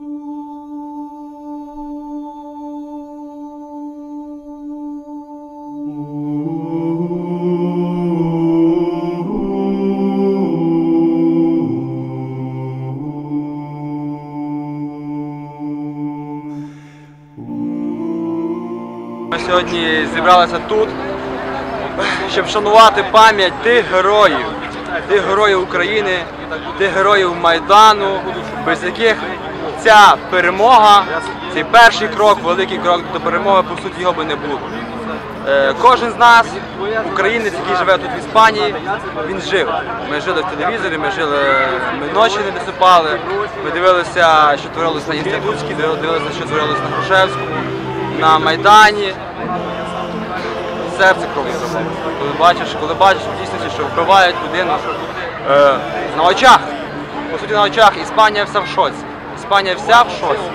Ми сьогодні зібралися тут, щоб вшанувати пам'ять тих героїв, тих героїв України, тих героїв Майдану, без яких ця перемога, цей перший крок, великий крок до перемоги, по суті, його би не було. Е, Кожен з нас, українець, який живе тут в Іспанії, він жив. Ми жили в телевізорі, ми жили, ми ночі не досипали, ми дивилися, що творилось на Інститутській, дивилися, що творилось на Грушевському, на Майдані. Серце кров'ю зробило. Коли бачиш, коли бачиш в що вбивають людину е, на очах. По суті, на очах Іспанія вся в шоці. Іспанія вся в шоці.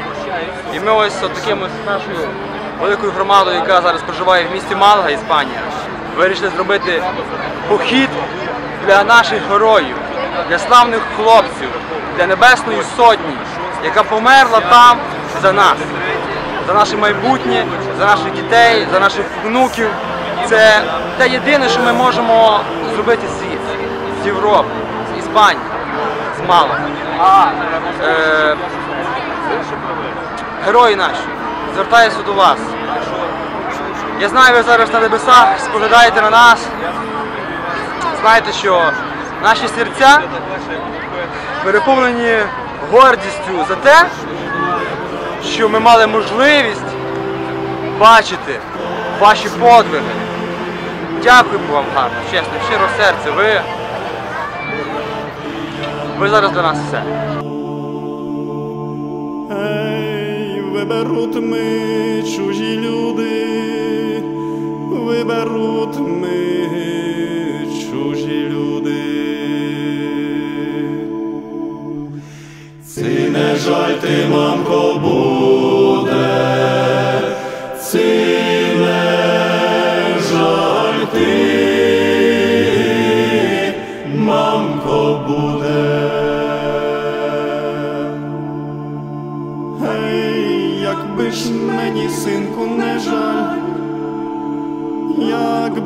І ми ось таким нашою великою громадою, яка зараз проживає в місті Малга, Іспанія, вирішили зробити похід для наших героїв, для славних хлопців, для Небесної Сотні, яка померла там за нас, за наше майбутнє, за наших дітей, за наших внуків. Це те єдине, що ми можемо зробити світ з Європи, з Іспанії, з Малага. Е, герої наші, звертаюся до вас. Я знаю, ви зараз на небесах споглядаєте на нас. Знаєте, що наші серця переповнені гордістю за те, що ми мали можливість бачити ваші подвиги. Дякуємо вам гарно, чесно, щиро серце. Ви, ви зараз для нас все. Ей, виберуть ми чужі люди, виберуть ми чужі люди. Ці не жаль ти, мамко, буде, ці не жаль ти, мамко, буде.